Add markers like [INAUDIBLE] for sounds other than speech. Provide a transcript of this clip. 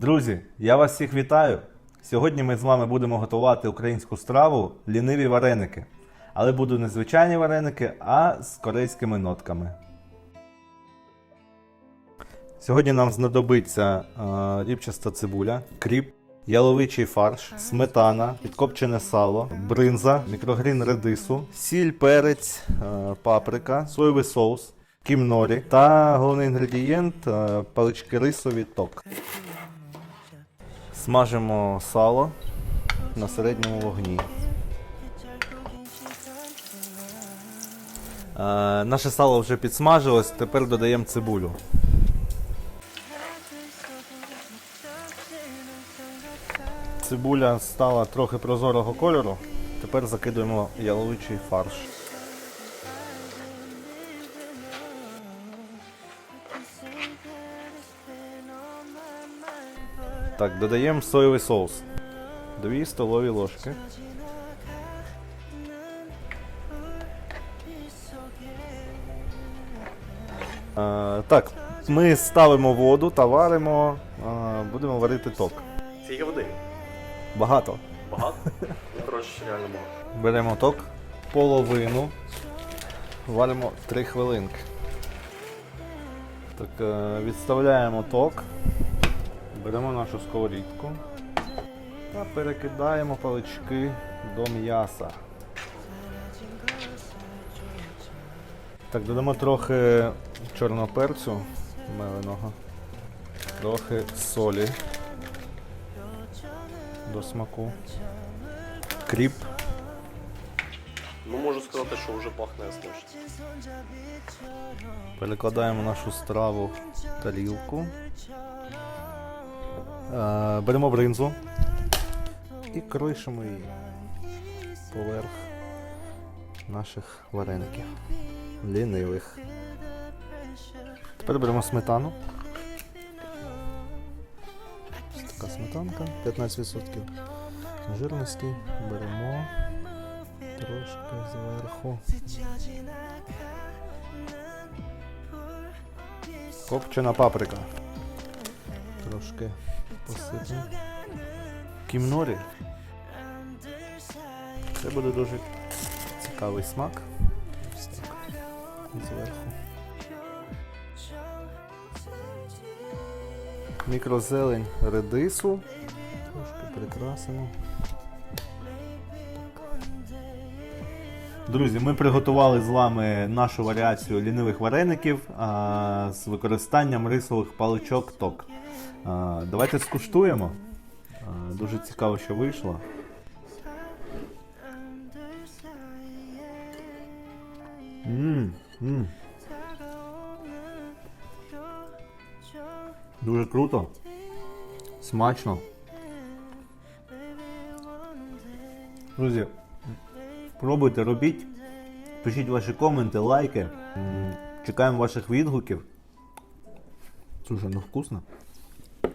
Друзі, я вас всіх вітаю. Сьогодні ми з вами будемо готувати українську страву ліниві вареники. Але будуть не звичайні вареники, а з корейськими нотками. Сьогодні нам знадобиться е, рібчаста цибуля, кріп, яловичий фарш, сметана, підкопчене сало, бринза, мікрогрін редису, сіль, перець, е, паприка, соєвий соус, кімнорі та головний інгредієнт е, палички рисові ток. Смажимо сало на середньому вогні. Е, наше сало вже підсмажилось, тепер додаємо цибулю. Цибуля стала трохи прозорого кольору. Тепер закидуємо яловичий фарш. Так, додаємо соєвий соус. Дві столові ложки. Е, так, ми ставимо воду та варимо, е, будемо варити ток. Скільки води? Багато. Багато? [LAUGHS] Ну, коротше, реально багато. Беремо ток, половину, варимо 3 хвилинки. Так, е, відставляємо ток, беремо нашу сковорідку та перекидаємо палички до м'яса. Так, додамо трохи чорного перцю меленого, трохи солі до смаку, кріп. Ну, можу сказати, що вже пахне смачно. Перекладаємо нашу страву в тарілку. Е, Беремо бринзу і кришимо її поверх наших вареників. Лінивих. Тепер беремо сметану. Ось така сметанка, 15% жирності. Беремо трошки зверху. Копчена паприка. Трошки посипемо. Кімнорі. Це буде дуже цікавий смак. Зверху. Мікрозелень редису. Трошки прикрасимо. Друзі, ми приготували з вами нашу варіацію лінивих вареників а, з використанням рисових паличок ток. А, давайте скуштуємо. А, дуже цікаво, що вийшло. Мм. Дуже круто. Смачно. Друзі, Пробуйте, робіть. Пишіть ваші коменти, лайки. Чекаємо ваших відгуків. Слушай, ну вкусно.